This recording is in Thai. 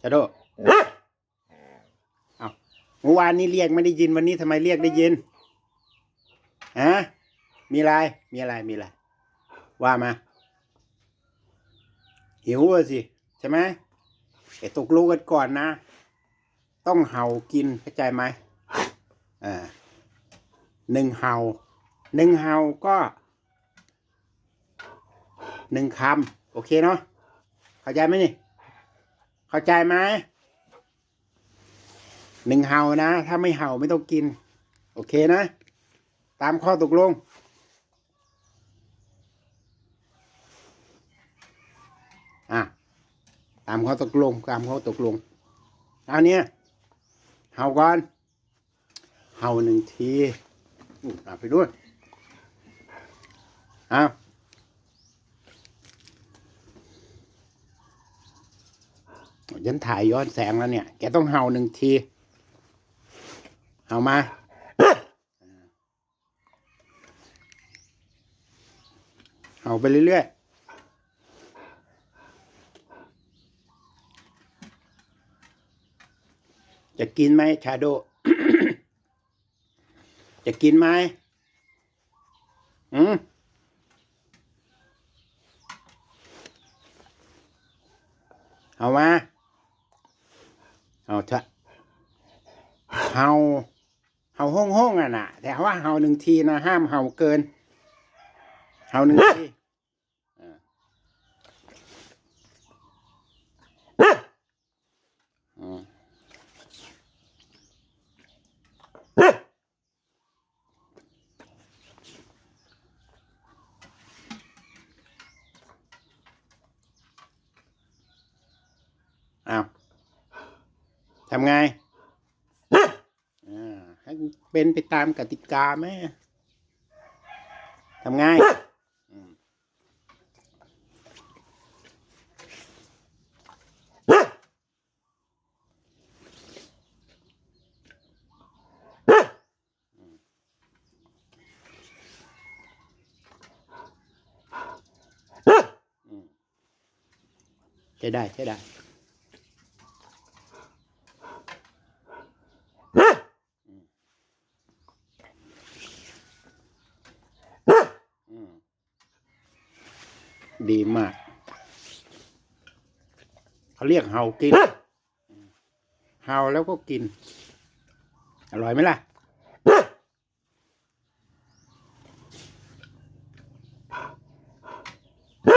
ชาโดเอาเมื่อวานนี้เรียกไม่ได้ยินวันนี้ทำไมเรียกได้ยินฮะมีอะไร มีอะไร มีอะไร ว่ามา หิวอะสิ ใช่ไหมแต่ตกลูกกันก่อนนะ ต้องเห่ากินเข้าใจไหมอ่าหนึ่งเห่า หนึ่งเห่าก็หนึ่งคำ โอเคเนาะเข้าใจไหมนี่ เข้าใจไหมหนึ่งเห่านะ ถ้าไม่เห่าไม่ต้องกิน โอเคนะ ตามข้อตกลง อะ ตามข้อตกลง ตามข้อตกลงเอาเนี่ยเห่าก่อน เห่าหนึ่งทีอู้ไปด้วยเอา ยันถ่ายย้อนแสงแล้วเนี่ย แกต้องเห่าหนึ่งทีเห่ามา เห่าไปเรื่อยๆ จะกินไหมชาโด จะกินไหมอืมเอามา เอาเถอะเห่าเห่าห้องห้องๆอะนะแต่ว่าเห่าหนึ่งทีนะห้ามเห่าเกินเห่าหนึ่งทีอ่าอืมเอา ทำไงอ่าให้เป็นไปตามกติกาไหมทำไงอืมอืมใช้ได้ใช้ได้ ดีมาก เขาเรียกเห่ากิน เห่าแล้วก็กิน อร่อยไหมล่ะ